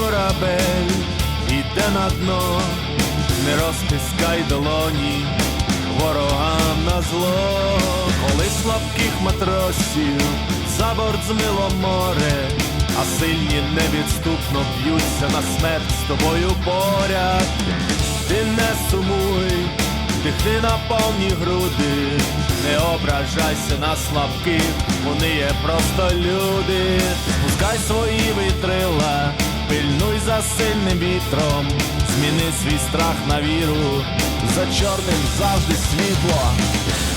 корабель іде на дно, не розтискай долоні ворогам на зло, коли слабких матросів за борт змило море, а сильні невідступно б'ються на смерть з тобою поряд. Ти не сумуй, дихни на повні груди, не ображайся на слабких, вони є просто люди. Спускай свої вітрила, пильнуй за сильним вітром, зміни свій страх на віру, за чорним завжди світло.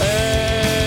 Ей,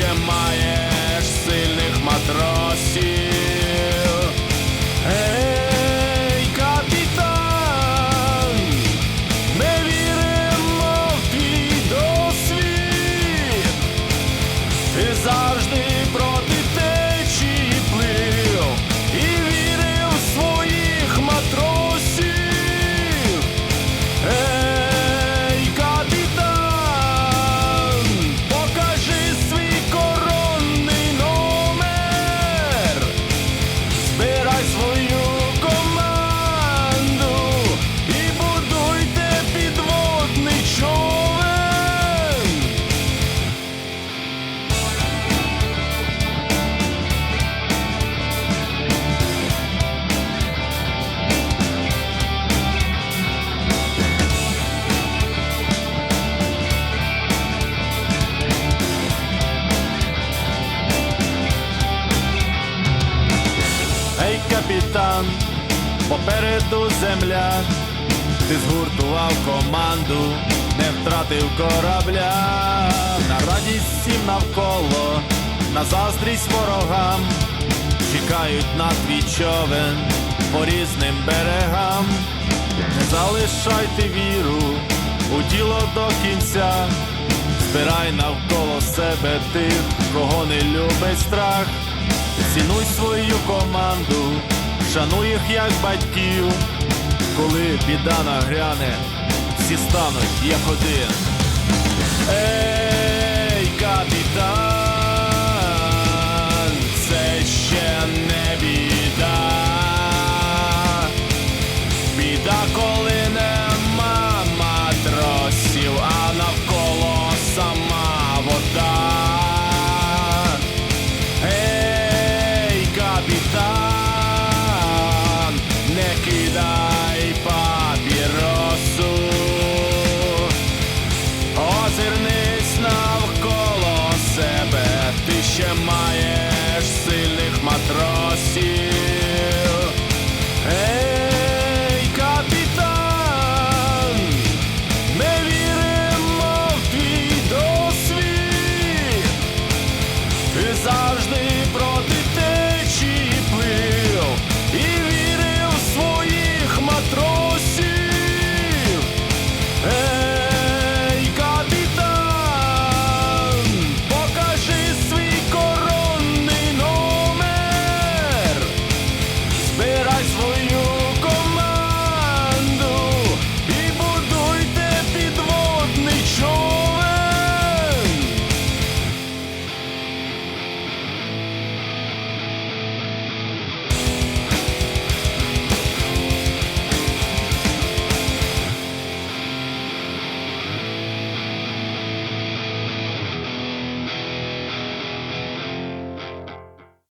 ще маєш Капітан, попереду земля, ти згуртував команду, не втратив корабля, на радість всім навколо, на заздрість ворогам, чекають на твій човен по різним берегам. Не залишайте віру у діло до кінця, збирай навколо себе тих, кого не любить страх. Цінуй свою команду, шануй їх як батьків. Коли біда нагряне, всі стануть як один. Ей, капітан, завжди проти